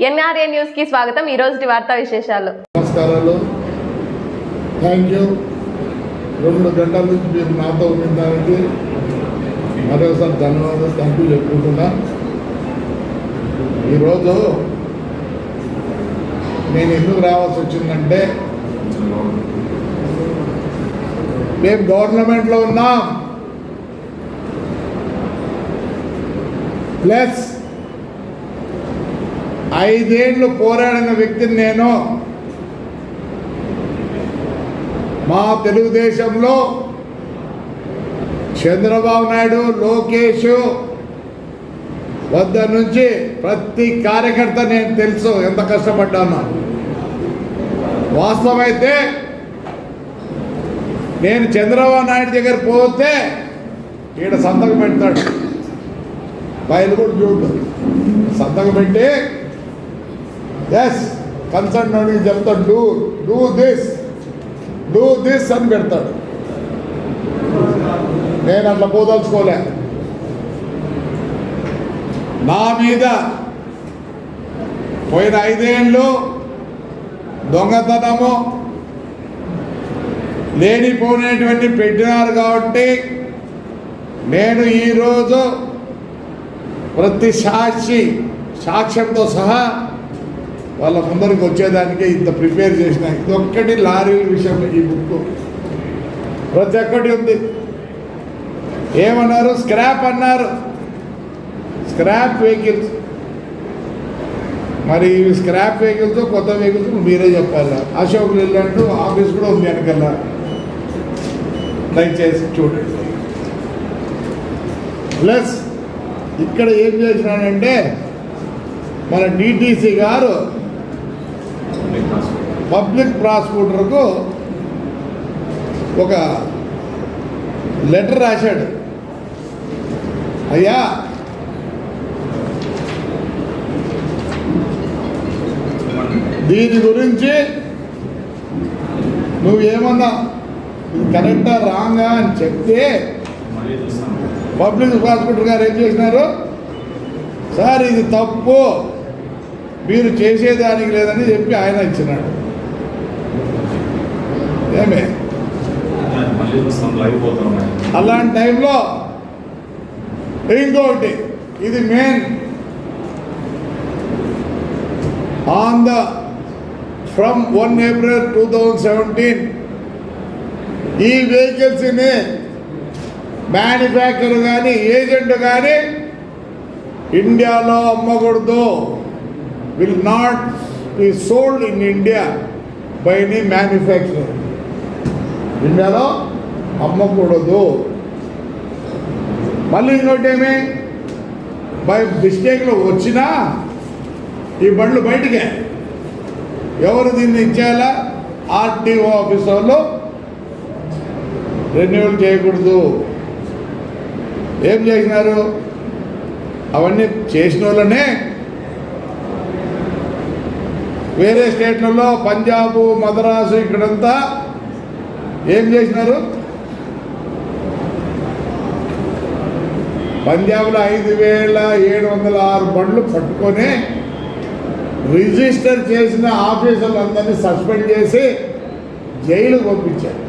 NRA న్యూస్కి స్వాగతం. ఈ రోజు వార్తా విశేషాలు. నమస్కారాలు. Thank you. రెండు గంటల నుంచి మీరు నాతో ఉన్న మరోసారి ధన్యవాదాలు. థ్యాంక్ యూ చెప్పుకుంటున్నా. ఈరోజు నేను ఎందుకు రావాల్సి వచ్చిందంటే మేము గవర్నమెంట్లో ఉన్నాం. ప్లస్ ఐదేళ్ళు పోరాడిన వ్యక్తిని నేను. మా తెలుగుదేశంలో చంద్రబాబు నాయుడు లోకేష్ వద్ద నుంచి ప్రతి కార్యకర్త నేను తెలుసు ఎంత కష్టపడ్డాను. వాస్తవమైతే నేను చంద్రబాబు నాయుడు దగ్గర పోతే ఈడ సంతకం పెడతాడు. బయలు కూడా చూడు. సంతకం పెట్టి ఎస్ కన్సర్న్ అని చెప్తాడు. Do do this do this అని పెడతాడు. నేను అట్లా పోదలుచుకోలే. నా మీద పోయిన ఐదేళ్ళు దొంగతనము లేనిపోయినటువంటి పెట్టినారు కాబట్టి నేను ఈరోజు ప్రతి సాక్షి సాక్ష్యంతో సహా వాళ్ళ ముందరికి వచ్చేదానికి ఇంత ప్రిపేర్ చేసిన. ఇదొక్కటి లారీల విషయంలో ఈ బుక్. ప్రతి ఒక్కటి ఉంది. ఏమన్నారు? స్క్రాప్ అన్నారు. Scrap vehicles. మరి ఇవి స్క్రాప్ వెహికల్స్ కొత్త వెహికల్స్ మీరే చెప్పాలి? అశోక్ లేలాంటి ఆఫీస్ కూడా ఉంది వెనకాల దయచేసి చూడండి. ప్లస్ ఇక్కడ ఏం చేసినాడంటే మన డిటీసీ గారు పబ్లిక్ ప్రాసిక్యూటర్కు ఒక లెటర్ రాశాడు. అయ్యా దీని గురించి నువ్వేమన్నా ఇది కరెక్టా రాంగా అని చెప్తే పబ్లిక్ ప్రాసిక్యూటర్ గారు ఏం చేసినారు? సార్ ఇది తప్పు. మీరు చేసేదానికి లేదని చెప్పి ఆయన ఇచ్చినాడు. ఏమే? అలాంటి టైంలో ఇంకొకటి ఇది main. On the from one April two thousand seventeen ఈ వెహికల్స్ని మ్యానుఫ్యాక్చర్ కానీ ఏజెంట్ కానీ ఇండియాలో అమ్మకూడదు. Will not be sold in India by any manufacturer ఇండియాలో అమ్మకూడదు. మళ్ళీ ఇంకోటి ఏమి బై మిస్టేక్లో వచ్చినా ఈ బండ్లు బయటకే. ఎవరు దీన్ని ఇచ్చేయాలా? ఆర్టీఓ ఆఫీస్ వాళ్ళు. రెన్యువల్ చేయకూడదు. ఏం చేసినారు? అవన్నీ చేసిన వాళ్ళనే వేరే స్టేట్లలో పంజాబ్ మద్రాసు ఇక్కడంతా ఏం చేసినారు? పంజాబ్లో ఐదు వేల ఏడు వందల ఆరు బండ్లు పట్టుకొని రిజిస్టర్ చేసిన ఆఫీసర్లందరినీ సస్పెండ్ చేసి జైలు పంపించారు.